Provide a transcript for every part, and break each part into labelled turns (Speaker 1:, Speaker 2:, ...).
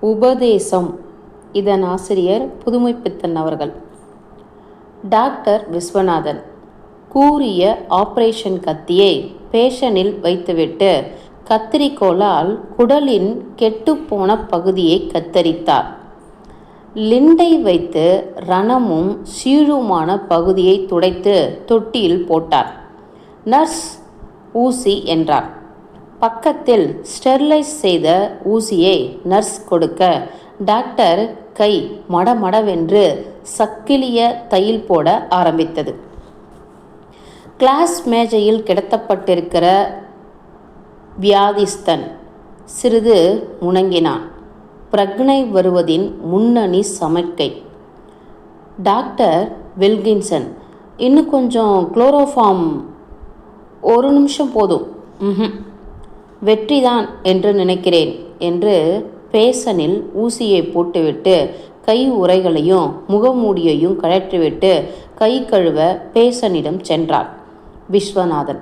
Speaker 1: உபதேசம். இதன் ஆசிரியர் புதுமைப்பித்தன் அவர்கள். டாக்டர் விஸ்வநாதன் கூறிய ஆபரேஷன் கத்தியை பேஷனில் வைத்துவிட்டு கத்திரிக்கோளால் குடலின் கெட்டுப்போன பகுதியை கத்தரித்தார். லிண்டை வைத்து ரணமும் சீழுமான பகுதியை துடைத்து தொட்டியில் போட்டார். நர்ஸ் ஊசி என்றார். பக்கத்தில் ஸ்டெர்லைஸ் செய்த ஊசியை நர்ஸ் கொடுக்க. டாக்டர் கை மடமடவென்று சக்கிலிய தையல் போட ஆரம்பித்தது. கிளாஸ் மேஜையில் கிடத்தப்பட்டிருக்கிற வியாதிஸ்தன் சிறிது முணங்கினான். பிரக்னை வருவதின் முன்னணி சமைக்கை. டாக்டர் வில்கின்சன் இன்னும் கொஞ்சம் குளோரோஃபார்ம் ஒரு நிமிஷம் போதும். ம்ஹும். வெற்றிதான் என்று நினைக்கிறேன் என்று பேசனில் ஊசியை போட்டுவிட்டு கை உரைகளையும் முகமூடியையும் கழற்றிவிட்டு கை கழுவ பேசனிடம் சென்றார். விஸ்வநாதன்.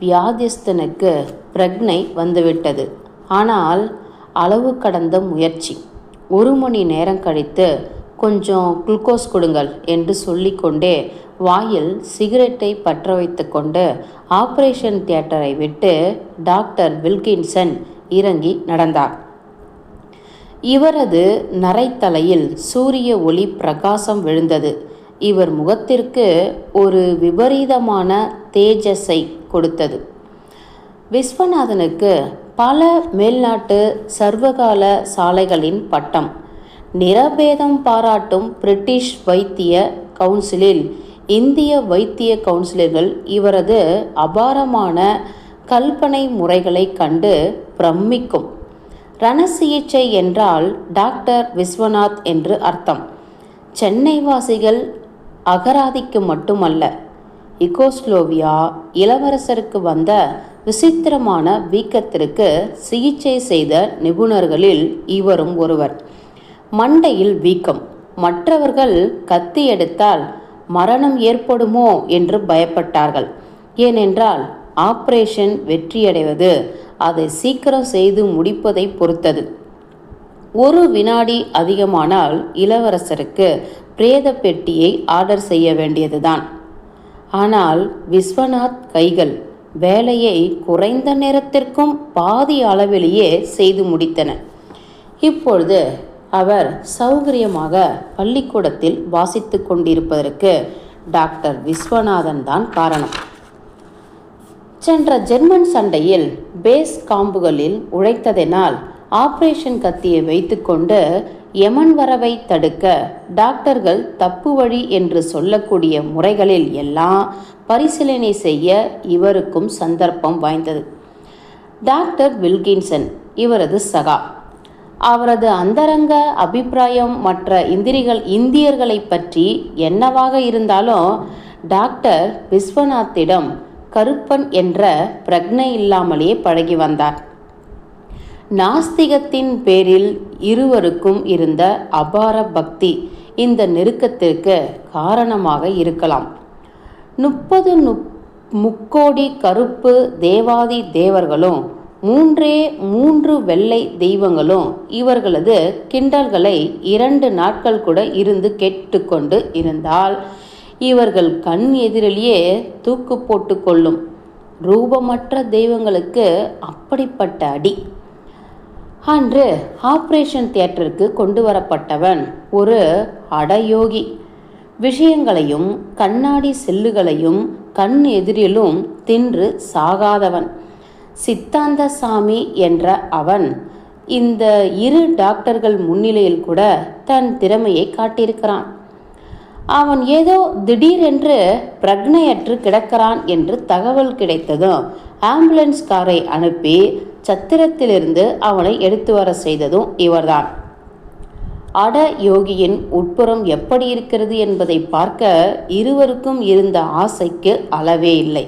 Speaker 1: வியாதிஸ்தனுக்கு பிரக்னை வந்துவிட்டது. ஆனால் அளவு கடந்த முயற்சி. ஒரு மணி நேரம் கழித்து கொஞ்சம் குளுக்கோஸ் கொடுங்கள் என்று சொல்லிக்கொண்டே வாயில் சிகரெட்டை பற்ற வைத்து கொண்டு ஆப்ரேஷன் தியேட்டரை விட்டு டாக்டர் வில்கின்சன் இறங்கி நடந்தார். இவரது நரைத்தலையில் சூரிய ஒளி பிரகாசம் விழுந்தது. இவர் முகத்திற்கு ஒரு விபரீதமான தேஜஸை கொடுத்தது. விஸ்வநாதனுக்கு பல மேல்நாட்டு சர்வகால சாலைகளின் பட்டம் நிறபேதம் பாராட்டும் பிரிட்டிஷ் வைத்திய கவுன்சிலில் இந்திய வைத்திய கவுன்சிலர்கள் இவரது அபாரமான கல்பனை முறைகளை கண்டு பிரமிக்கும். ரண சிகிச்சை என்றால் டாக்டர் விஸ்வநாத் என்று அர்த்தம். சென்னை வாசிகள் அகராதிக்கு மட்டுமல்ல இகோஸ்லோவியா இளவரசருக்கு வந்த விசித்திரமான வீக்கத்திற்கு சிகிச்சை செய்த நிபுணர்களில் இவரும் ஒருவர். மண்டையில் வீக்கம். மற்றவர்கள் கத்தி எடுத்தால் மரணம் ஏற்படுமோ என்று பயப்பட்டார்கள். ஏனென்றால் ஆப்ரேஷன் வெற்றியடைவது அதை சீக்கிரம் செய்து முடிப்பதை பொறுத்தது. ஒரு வினாடி அதிகமானால் இளவரசருக்கு பிரேத பெட்டியை ஆர்டர் செய்ய வேண்டியதுதான். ஆனால் விஸ்வநாத் கைகள் வேலையை குறைந்த நேரத்திற்கும் பாதி அளவிலேயே செய்து முடித்தன. இப்பொழுது அவர் சௌகரியமாக பள்ளிக்கூடத்தில் வாசித்து கொண்டிருப்பதற்கு டாக்டர் விஸ்வநாதன் தான் காரணம். சென்ற ஜெர்மன் சண்டையில் பேஸ் காம்புகளில் உழைத்ததினால் ஆபரேஷன் கத்தியை வைத்துக்கொண்டு யமன் வரவை தடுக்க டாக்டர்கள் தப்பு வழி என்று சொல்லக்கூடிய முறைகளில் எல்லாம் பரிசீலனை செய்ய இவருக்கும் சந்தர்ப்பம் வாய்ந்தது. டாக்டர் வில்கின்சன் இவரது சகா. அவரது அந்தரங்க அபிப்பிராயம் மற்ற இந்திரிகள் இந்தியர்களை பற்றி என்னவாக இருந்தாலும் டாக்டர் விஸ்வநாத்திடம் கருப்பன் என்ற பிரக்னை இல்லாமலே பழகி வந்தார். நாஸ்திகத்தின் பேரில் இருவருக்கும் இருந்த அபார பக்தி இந்த நெருக்கத்திற்கு காரணமாக இருக்கலாம். முப்பது முக்கோடி கருப்பு தேவாதி தேவர்களும் மூன்றே மூன்று வெள்ளை தெய்வங்களும் இவர்களது கிண்டல்களை இரண்டு நாட்கள் கூட இருந்து கேட்டுக்கொண்டு இருந்தால் இவர்கள் கண் எதிரிலேயே தூக்கு போட்டு கொள்ளும். ரூபமற்ற தெய்வங்களுக்கு அப்படிப்பட்ட அடி. அன்று ஆப்ரேஷன் தியேட்டருக்கு கொண்டு வரப்பட்டவன் ஒரு அடயோகி. விஷயங்களையும் கண்ணாடி செல்லுகளையும் கண் எதிரிலும் தின்று சாகாதவன். சித்தாந்தசாமி என்ற அவன். இந்த இரு டாக்டர்கள் முன்னிலையில் கூட தன் திறமையை காட்டியிருக்கிறான். அவன் ஏதோ திடீரென்று பிரக்னையற்று கிடக்கிறான் என்று தகவல் கிடைத்ததும் ஆம்புலன்ஸ் காரை அனுப்பி சத்திரத்திலிருந்து அவனை எடுத்து வர செய்ததும் இவர்தான். அட யோகியின் உட்புறம் எப்படி இருக்கிறது என்பதை பார்க்க இருவருக்கும் இருந்த ஆசைக்கு அளவே இல்லை.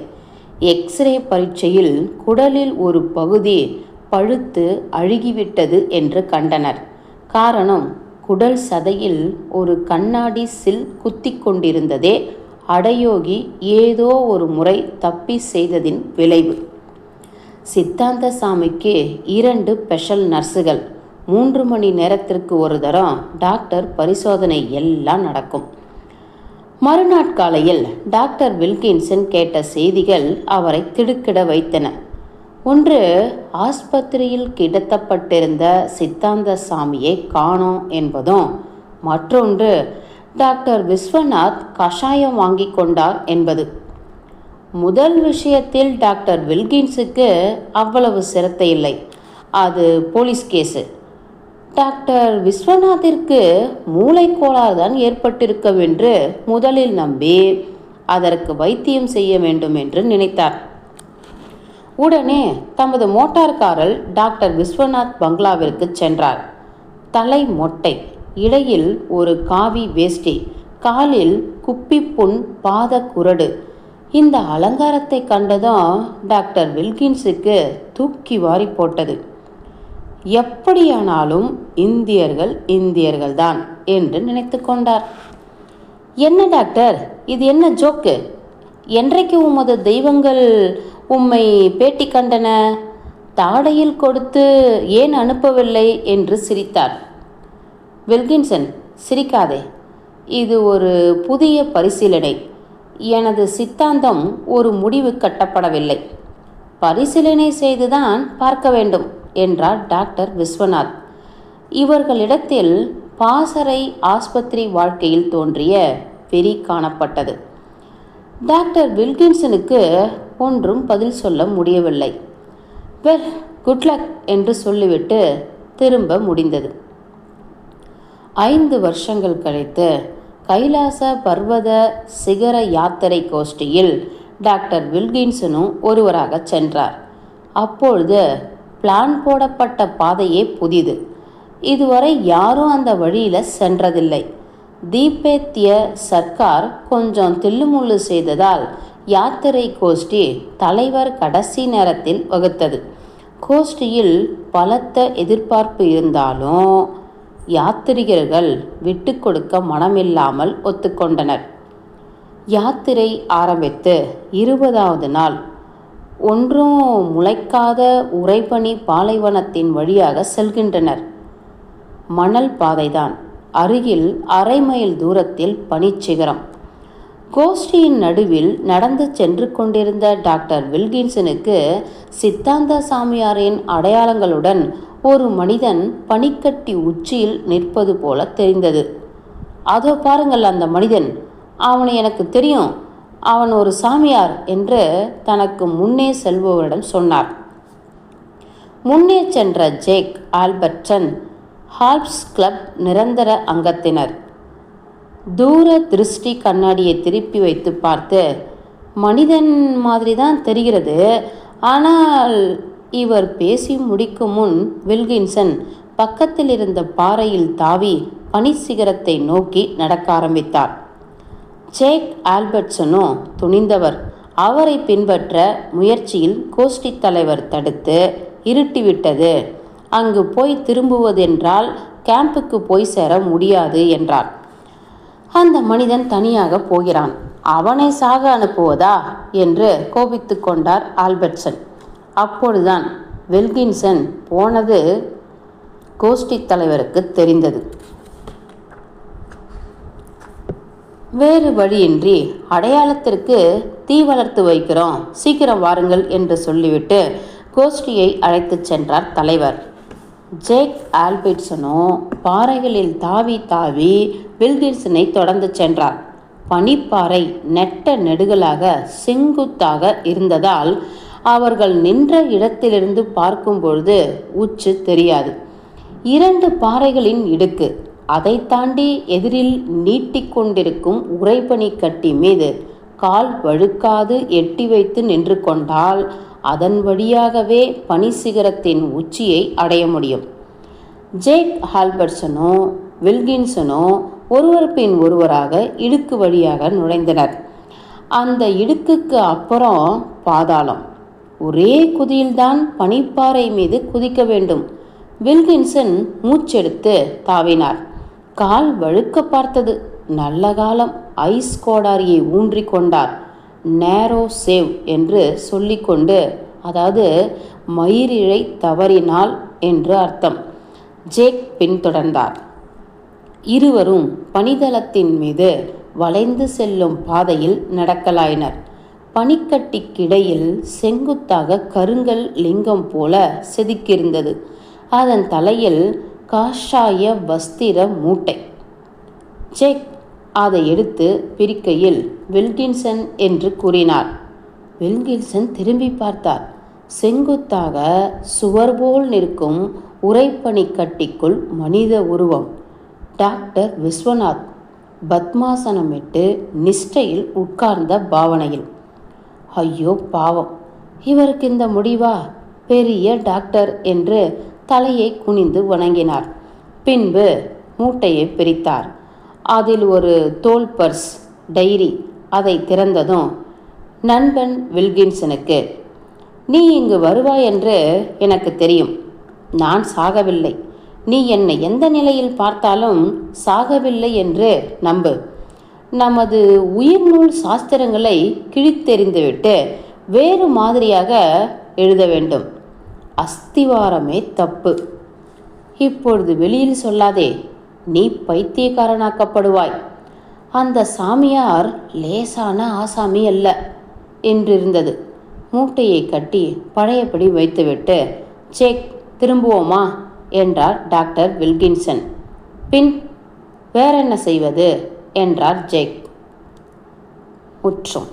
Speaker 1: எக்ஸ்ரே பரீட்சையில் குடலில் ஒரு பகுதி பழுத்து அழுகிவிட்டது என்று கண்டனர். காரணம் குடல் சதையில் ஒரு கண்ணாடி சில் குத்தி கொண்டிருந்ததே அடயோகி ஏதோ ஒரு முறை தப்பி செய்ததின் விளைவு. சித்தாந்த சாமிக்கு இரண்டு ஸ்பெஷல் நர்ஸுகள். மூன்று மணி நேரத்திற்கு ஒரு தரம் டாக்டர் பரிசோதனை எல்லாம் நடக்கும். மறுநாட்காலையில் டாக்டர் வில்கின்சன் கேட்ட செய்திகள் அவரை திடுக்கிட வைத்தன. ஒன்று ஆஸ்பத்திரியில் கிடத்தப்பட்டிருந்த சித்தாந்த சாமியை காணோம் என்பதும் மற்றொன்று டாக்டர் விஸ்வநாத் கஷாயம் வாங்கி கொண்டார் என்பது. முதல் விஷயத்தில் டாக்டர் வில்கின்ஸுக்கு அவ்வளவு சிரத்தை இல்லை. அது போலீஸ் கேஸு. டாக்டர் விஸ்வநாத்திற்கு மூளைக்கோளாறு தான் ஏற்பட்டிருக்கவென்று முதலில் நம்பி அதற்கு வைத்தியம் செய்ய வேண்டும் என்று நினைத்தார். உடனே தமது மோட்டார் காரில் டாக்டர் விஸ்வநாத் பங்களாவிற்கு சென்றார். தலை மொட்டை இடையில் ஒரு காவி வேஷ்டி காலில் குப்பி புண் பாத குரடு. இந்த அலங்காரத்தை கண்டதும் டாக்டர் வில்கின்ஸுக்கு தூக்கி வாரி போட்டது. எப்படியானாலும் இந்தியர்கள் இந்தியர்கள்தான் என்று நினைத்து கொண்டார். என்ன டாக்டர்? இது என்ன ஜோக்கு? என்றைக்கு உமது தெய்வங்கள் உம்மை பேட்டி கண்டன? தாடையில் கொடுத்து ஏன் அனுப்பவில்லை என்று சிரித்தார். வில்கின்சன் சிரிக்காதே. இது ஒரு புதிய பரிசீலனை. எனது சித்தாந்தம் ஒரு முடிவு கட்டப்படவில்லை. பரிசீலனை செய்துதான் பார்க்க வேண்டும். என்றார் டாக்டர் விஸ்வநாத். இவர்களிடத்தில் பாசறை ஆஸ்பத்திரி வாழ்க்கையில் தோன்றிய வெறி காணப்பட்டது. டாக்டர் வில்கின்சனுக்கு ஒன்றும் பதில் சொல்ல முடியவில்லை. வெல் குட் லக் என்று சொல்லிவிட்டு திரும்ப முடிந்தது. ஐந்து வருஷங்கள் கழித்து கைலாச பர்வத சிகர யாத்திரை கோஷ்டியில் டாக்டர் வில்கின்சனும் ஒருவராக சென்றார். அப்பொழுது பிளான் போடப்பட்ட பாதையே புதிது. இதுவரை யாரும் அந்த வழியில் சென்றதில்லை. தீபேத்திய சர்க்கார் கொஞ்சம் தில்லுமுள்ளு செய்ததால் யாத்திரை கோஷ்டி தலைவர் கடைசி நேரத்தில் வகுத்தது. கோஷ்டியில் பலத்த எதிர்பார்ப்பு இருந்தாலும் யாத்திரிகர்கள் விட்டு கொடுக்க மனமில்லாமல் ஒத்துக்கொண்டனர். யாத்திரை ஆரம்பித்து இருபதாவது நாள் ஒன்றும் முளைக்காத உறைபனி பாலைவனத்தின் வழியாக செல்கின்றனர். மணல் பாதைதான். அருகில் அரை மைல் தூரத்தில் பனிச்சிகரம். கோஷ்டியின் நடுவில் நடந்து சென்று கொண்டிருந்த டாக்டர் வில்கின்சனுக்கு சித்தாந்த சாமியாரின் அடையாளங்களுடன் ஒரு மனிதன் பனிக்கட்டி உச்சியில் நிற்பது போல தெரிந்தது. அதோ பாருங்கள் அந்த மனிதன். அவனை எனக்கு தெரியும். அவன் ஒரு சாமியார் என்று தனக்கு முன்னே செல்பவரிடம் சொன்னார். முன்னே சென்ற ஜேக் ஆல்பர்ட்சன் ஹால்ப்ஸ் கிளப் நிரந்தர அங்கத்தினர். தூர திருஷ்டி கண்ணாடியை திருப்பி வைத்து பார்த்து மனிதன் மாதிரி தான் தெரிகிறது. ஆனால் இவர் பேசி முடிக்கும் முன் வில்கின்சன் பக்கத்தில் இருந்த பாறையில் தாவி பனிசிகரத்தை நோக்கி நடக்க ஆரம்பித்தார். ஜேக் ஆல்பர்ட்சனோ துணிந்தவர். அவரை பின்பற்ற முயற்சியில் கோஷ்டி தலைவர் தடுத்து இருட்டிவிட்டது. அங்கு போய் திரும்புவதென்றால் கேம்புக்கு போய் சேர முடியாது என்றார். அந்த மனிதன் தனியாக போகிறான். அவனை சாக அனுப்புவதா? என்று கோபித்து கொண்டார் ஆல்பர்ட்சன். அப்பொழுதுதான் வெல்கின்சன் போனது கோஷ்டி தலைவருக்கு தெரிந்தது. வேறு வழியின்றி அடையாளத்திற்கு தீ வளர்த்து வைக்கிறோம். சீக்கிரம் வாருங்கள் என்று சொல்லிவிட்டு கோஷ்டியை அழைத்துச் சென்றார் தலைவர். ஜேக் ஆல்பிட்சனோ பாறைகளில் தாவி தாவி வில்கின்சனை தொடர்ந்து சென்றார். பனிப்பாறை நெட்ட நெடுகளாக செங்குத்தாக இருந்ததால் அவர்கள் நின்ற இடத்திலிருந்து பார்க்கும்பொழுது உச்சு தெரியாது. இரண்டு பாறைகளின் இடுக்கு அதை தாண்டி எதிரில் நீட்டிக்கொண்டிருக்கும் உறைபனி கட்டி மீது கால் வழுக்காது எட்டி வைத்து நின்று கொண்டால் அதன் வழியாகவே பனி சிகரத்தின் உச்சியை அடைய முடியும். ஜேக் ஹால்பர்சனோ வில்கின்சனோ ஒருவர் பின் ஒருவராக இடுக்கு வழியாக நுழைந்தனர். அந்த இடுக்குக்கு அப்புறம் பாதாளம். ஒரே குதியில்தான் பனிப்பாறை மீது குதிக்க வேண்டும். வில்கின்சன் மூச்செடுத்து தாவினார். கால் வழுக்க பார்த்தது. நல்ல காலம். ஐஸ் கோடாரியை ஊன்றி கொண்டார். நேரோ சேவ் என்று சொல்லிக்கொண்டு அதாவது மயிரிழை தவறினால் என்று அர்த்தம். ஜேக் பின்தொடர்ந்தார். இருவரும் பனிதளத்தின் மீது வளைந்து செல்லும் பாதையில் நடக்கலாயினர். பனிக்கட்டிக்கிடையில் செங்குத்தாக கருங்கல் லிங்கம் போல செதுக்கியிருந்தது. அதன் தலையில் காஷாய வஸ்திர மூட்டை. செக் அதை எடுத்து பிரிக்கையில் வில்கின்சன் என்று கூறினார். வில்கின்சன் திரும்பி பார்த்தார். செங்குத்தாக சுவர் போல் நிற்கும் உறைபனிக்கட்டிக்குள் மனித உருவம். டாக்டர் விஸ்வநாத் பத்மாசனமிட்டு நிஷ்டையில் உட்கார்ந்த பாவனையில். ஐயோ பாவம். இவருக்கு இந்த முடிவா? பெரிய டாக்டர் என்று தலையை குனிந்து வணங்கினார். பின்பு மூட்டையை பிரித்தார். அதில் ஒரு தோல் பர்ஸ் டைரி அதை திறந்ததும் நண்பன் வில்கின்சனுக்கு நீ இங்கு வருவாய் என்று எனக்கு தெரியும். நான் சாகவில்லை. நீ என்னை எந்த நிலையில் பார்த்தாலும் சாகவில்லை என்று நம்பு. நமது உயிர்நூல் சாஸ்திரங்களை கிழித்தெறிந்துவிட்டு வேறு மாதிரியாக எழுத வேண்டும். அஸ்திவாரமே தப்பு. இப்பொழுது வெளியில் சொல்லாதே நீ பைத்தியக்காரனாக்கப்படுவாய். அந்த சாமியார் லேசான ஆசாமி அல்ல என்றிருந்தது. மூட்டையை கட்டி பழையபடி வைத்துவிட்டு செக் திரும்புவோமா? என்றார் டாக்டர் வில்கின்சன். பின் வேறென்ன செய்வது? என்றார் ஜெக். முற்றும்